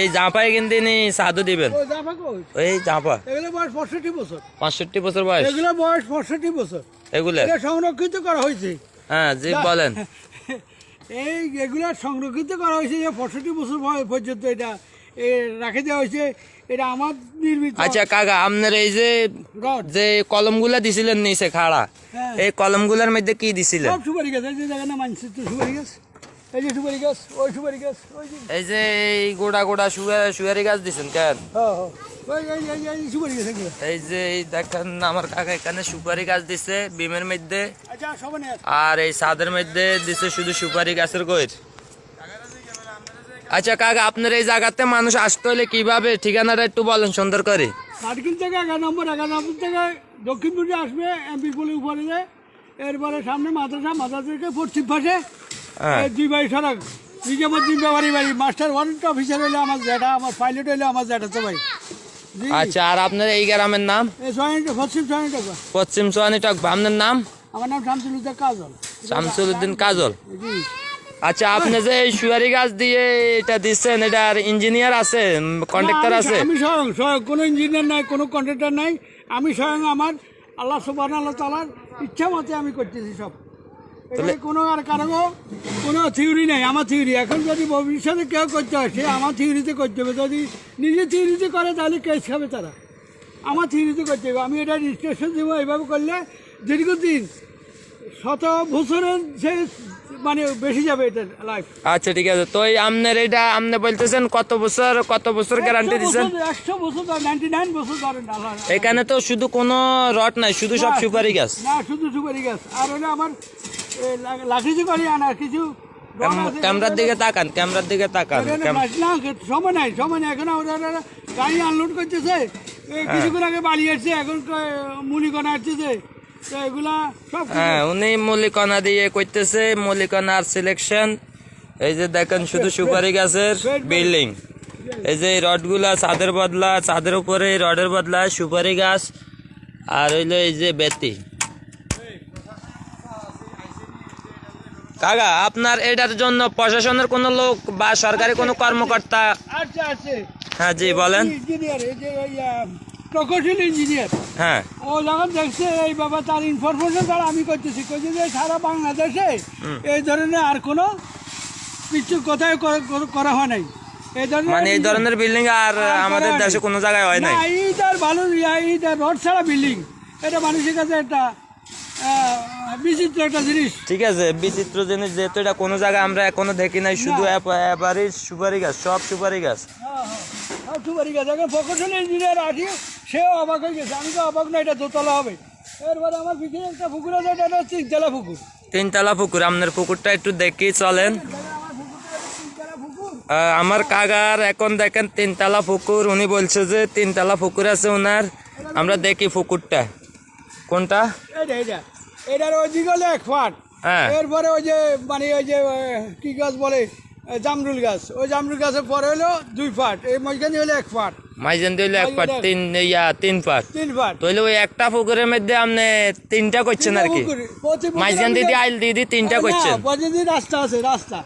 এই জাঁপায় কিন্তু নি সাধু দিবেন। এই জাঁপা এগুলো বয়স পঁয়ষট্টি বছর। পঁয়ষট্টি বছর বয়স। এগুলো বয়স পঁয়ষট্টি বছর। এগুলো? সংরক্ষিত করা হয়েছে। হ্যাঁ জি বলেন। এই এগুলো সংরক্ষিত করা হয়েছে যে পঁয়ষট্টি বছর বয়স পর্যন্ত এটা রাখে দেওয়া হয়েছে। এটা আমার নির্মিত। আচ্ছা কাকা আপনার এই যে যে কলমগুলা দিছিলেন নিচে খাড়া হ্যাঁ। এই কলমগুলার মধ্যে কি দিছিলেন? সব সুপারি গাছ এই যে দেখেন না তো সুপারি গাছ। এই যে সুপারি গাছ ওই সুপারি গাছ ওই যে। এই যে এই গোড়া গোড়া সুয়ারি গাছ দিছেন কেন? এই যে এই দেখেন আমার কাকা এখানে সুপারি গাছ দিছে বিমের মধ্যে। আচ্ছা আর এই ছাদের মধ্যে দিছে শুধু সুপারি গাছের গৈর আচ্ছা কাকা আপনার এই জায়গাতে মানুষ আসতে হলে কীভাবে? ঠিকানাটা একটু বলেন সুন্দর করে। কাটকিল থেকে এগারো নম্বর এগারো নম্বর থেকে দক্ষিণপুরে আসবে এমপি পুলের উপরে যে এরপরে সামনে মাদ্রাসা মাদ্রাসা থেকে পশ্চিম পাশে দুই বাড়ি সড়ক নিজামুদ্দিন ব্যাপারী বাড়ি মাস্টার ওয়ারেন্ট অফিসার হইলে আমার জ্যাঠা আমার পাইলট হইলে আমার জ্যাঠা তো ভাই। আচ্ছা আর আপনার এই গ্রামের নাম? পশ্চিম জয়েন্ট পশ্চিম সোয়ানি টক আপনার নাম? আমার নাম শামসুল উদ্দিন কাজল। শামসুল উদ্দিন কাজল আচ্ছা আপনি যে এই সুয়ারি গাছ দিয়ে এটা দিচ্ছেন এটার ইঞ্জিনিয়ার আছে কন্ট্রাক্টর আমি- আছে? আমি স্বয়ং স্বয়ং কোনো ইঞ্জিনিয়ার নাই কোনো কন্ট্রাক্টর নাই। আমি স্বয়ং আমার আল্লাহ সুবাহ আল্লাহ তালার ইচ্ছা মতে আমি করতেছি সব। কোনো আর কারও কোনো থিওরি নেই আমার থিওরি এখন যদি ভবিষ্যতে কেউ করতে হয় সে আমার থিওরিতে করতে হবে। যদি নিজে থিওরিতে করে তাহলে কেস খাবে তারা। আমার থিওরিতে করতে হবে। আমি এটা রেজিস্ট্রেশন দেবো এইভাবে করলে দীর্ঘদিন শত বছরের সে মানে বেশি যাবে এটা লাইফ আচ্ছা ঠিক আছে। তো আপনার এটা আপনি বলতেছেন কত বছর কত বছর গ্যারান্টি দিচ্ছেন একশো বছর নাইনটি নাইন বছর এখানে তো শুধু কোনো রড নাই শুধু সব সুপারি গাছ। না শুধু সুপারি গাছ। আর ওটা আমার এ, করি আনা কিছু ক্যামেরার দিকে তাকান ক্যামেরার দিকে তাকান সময় নাই সময় নাই এখন গাড়ি আনলোড করতেছে। এই কিছুক্ষণ আগে বাড়ি আসছে এখন মুলিকণা কিছু- হ্যাঁ উনি মলিকনা দিয়ে করতেছে মলিকনার সিলেকশন এই যে দেখেন শুধু সুপারি গাছের বিল্ডিং এই যে রডগুলা ছাদের বদলা ছাদের উপরে রডের বদলা সুপারি গাছ আর হইল এই যে বেতি। কাকা আপনার এটার জন্য প্রশাসনের কোনো লোক বা সরকারি কোনো কর্মকর্তা? আচ্ছা আছে হ্যাঁ জি বলেন। ইঞ্জিনিয়ার এই যে ওই প্রকৌশল ইঞ্জিনিয়ার হ্যাঁ। ও যখন দেখছে এই বাবা তার ইনফরমেশন তার আমি করতেছি করছি যে সারা বাংলাদেশে এই ধরনের আর কোনো কিছু কোথায় করা- হয় নাই। এই ধরনের মানে এই ধরনের বিল্ডিং আর আমাদের দেশে কোনো জায়গায় হয় নাই। ভালো রড ছাড়া বিল্ডিং এটা মানুষের কাছে একটা বিচিত্র একটা জিনিস। ঠিক আছে বিচিত্র জিনিস যেহেতু এটা কোনো জায়গায় আমরা এখনও দেখি নাই শুধু এবারে সুপারি গাছ সব সুপারি গাছ। হ্যাঁ হ্যাঁ সব সুপারি গাছ। এখন প্রকৌশল ইঞ্জিনিয়ার আছি সেও অবাক হয়ে গেছে। আমি তো অবাক না এটা দোতলা হবে। এরপরে আমার পিছনে একটা পুকুর আছে এটা হচ্ছে তিনতলা পুকুর। তিনতলা পুকুর আপনার পুকুরটা একটু দেখি চলেন। আমার কাকার এখন দেখেন তিনতলা পুকুর উনি বলছে যে তিনতলা পুকুর আছে ওনার আমরা দেখি পুকুরটা। কোনটা? এটার ওইদিকে হলো এক ফাট। হ্যাঁ। এরপরে ওই যে মানে ওই যে কি গাছ বলে? জামরুল গাছ। ওই জামরুল গাছের পরে হলো দুই ফাট। এই মাঝখানে হলো এক ফাট। মাইজেন দিলে এক পাট তিন ইয়া তিন পাট তিন ফাট। তাহলে ওই একটা পুকুরের মধ্যে আপনি তিনটা করছেন আর কি? মাইজান দিদি আইল দিদি তিনটা করছেন? রাস্তা আছে রাস্তা।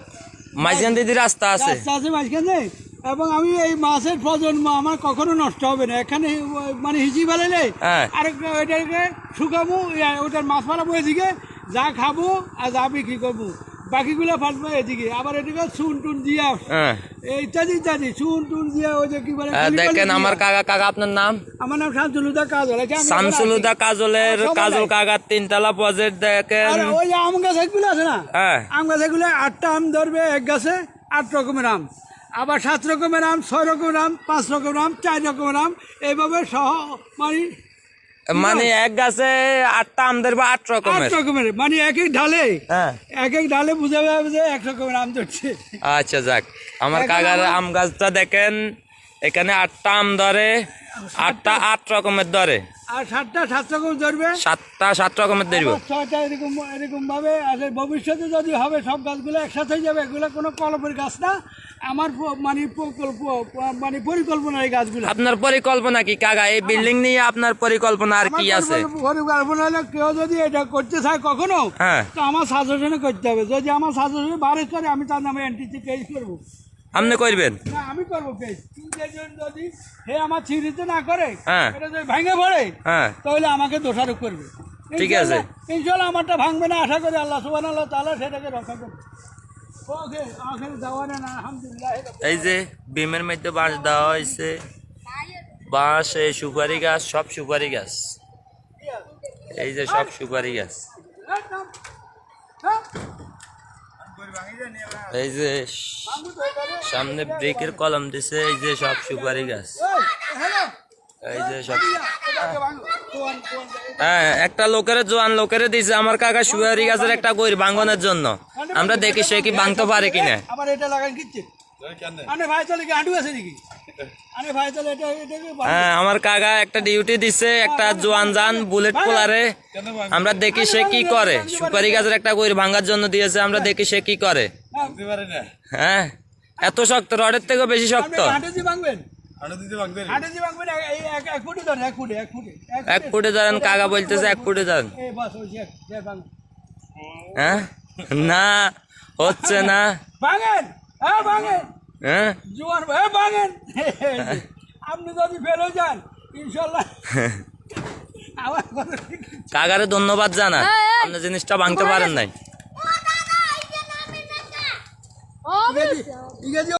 মাইজান দিদি রাস্তা আছে। রাস্তা আছে মাঝখানে। এবং আমি এই মাছের প্রজন্ম আমার কখনো নষ্ট হবে না। এখানে মানে হিচি হ্যাঁ। আরেকটা ওইটাকে শুকাবো ওটার মাছ ফালাবো এদিকে যা খাব আর যা বিক্রি করব। বাকিগুলো ফালবো এদিকে। আবার এদিকে চুন টুন দিয়া হ্যাঁ। ইত্যাদি ইত্যাদি। চুন টুন দিয়া ওই যে কি বলে দেখেন আমার কাকা কাকা আপনার নাম? আমার নাম শামসুলুদা কাজ হলে শামসুলুদা কাজলের কাজল। কাকার তিনতলা প্রজেক্ট দেখেন। ওই আম গাছ এগুলো আছে না? হ্যাঁ। আম গাছ এগুলো আটটা আম ধরবে এক গাছে আট রকমের আম। আবার সাত রকমের আম ছয় রকমের আম পাঁচ রকমের আম চার রকমের আম এইভাবে সহ মানে মানে এক গাছে আটটা আম বা আট রকমের আট রকমের। মানে এক এক ঢালে? হ্যাঁ। এক এক ঢালে বুঝা যাবে যে এক রকমের আম ধরছে। আচ্ছা যাক। আমার কাকার আম গাছটা দেখেন এখানে আটটা আম ধরে আটটা আট রকমের ধরে। আর সাতটা সাত রকম ধরবে? সাতটা সাত রকমের ধরব। ছয়টা এরকম এরকম ভাবে আসলে ভবিষ্যতে যদি হবে সব গাছগুলো একসাথে যাবে এগুলো কোনো কলমের গাছ না। আমার মানে প্রকল্প মানে পরিকল্পনার এই গাছগুলো। আপনার পরিকল্পনা কি কাকা? এই বিল্ডিং নিয়ে আপনার পরিকল্পনা আর কি আছে? পরিকল্পনা হলে কেউ যদি এটা করতে চায় কখনো হ্যাঁ। তো আমার সাজেশনে করতে হবে। যদি আমার সাজেশনে বারে করে আমি তার নামে এন্ট্রিতে কেস করব। আপনি করবেন? না আমি করব একজন যদি হে আমার না করে হ্যাঁ। এটা যদি ভেঙে পড়ে হ্যাঁ। তাহলে আমাকে দোষারোপ করবে। ঠিক আছে। ইনশাল্লাহ আমারটা ভাঙবে না আশা করি আল্লাহ সুবান আল্লাহ তাহলে সেটাকে রক্ষা করবে। এই যে বিমের মধ্যে বাঁশ দেওয়া হয়েছে। বাঁশ এই সুপারি গাছ সব সুপারি গাছ। এই যে সব সুপারি গাছ? এই যে সামনে ব্রেকের কলম দিছে এই যে সব সুপারি গাছ। এই যে সব হ্যাঁ একটা লোকের জোয়ান লোকের দিছে আমার কাকা সুপারি গাছের একটা কই ভাঙনের জন্য। আমরা দেখি সে কি ভাঙতে পারে কিনা। আবার এটা লাগান কিচ্ছে। হ্যাঁ আমার কাকা একটা ডিউটি দিছে একটা জোয়ান যান বুলেট পোলারে। আমরা দেখি সে কি করে। সুপারি গাছের একটা কই ভাঙার জন্য দিয়েছে আমরা দেখি সে কি করে। হ্যাঁ এত শক্ত রডের থেকেও বেশি শক্ত। এক- ফুটে ধরেন এক ফুটে এক ফুটে। এক ফুটে। যান কাকা বলতেছে এক ফুটে ভাঙ হ্যাঁ? না হচ্ছে না। ভাঙেন হ্যাঁ ভাঙেন হ্যাঁ? হ্যাঁ ভাঙেন আপনি যদি ফেলে যান ইনশাল্লাহ। কাকারে ধন্যবাদ জানা আপনি জিনিসটা ভাঙতে পারেন নাই।